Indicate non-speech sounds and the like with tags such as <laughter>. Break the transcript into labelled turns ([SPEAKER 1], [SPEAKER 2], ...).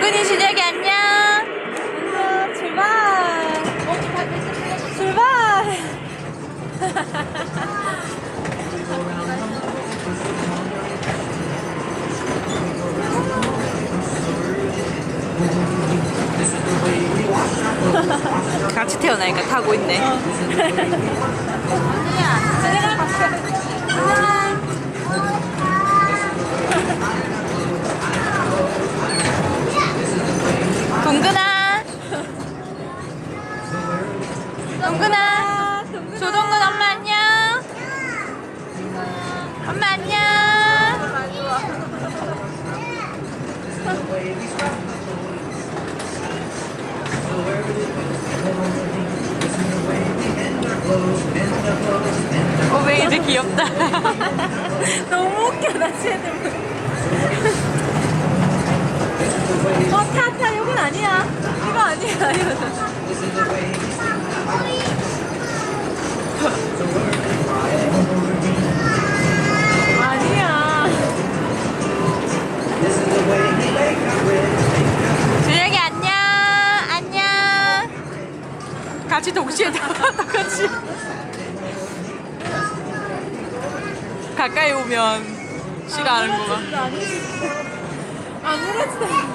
[SPEAKER 1] 동근이 시작이 안녕.
[SPEAKER 2] 안녕, 출발! 출발!
[SPEAKER 1] 같이 태어나니까 타고 있네. <laughs> 동근아. 동근아. 조동근 엄마 안녕. 엄마 안녕. 어, 왜 이제 귀엽다. <laughs>
[SPEAKER 2] 너무 웃겨, 나 쟤들. 어, 타, 타, 이건 아니야. 이거 아니야, 이거. 아니야.
[SPEAKER 1] 준혁이 안녕. 안녕. 같이 동시에 다 같이. 가까이 오면 싫어하는구만.
[SPEAKER 2] 아무렇지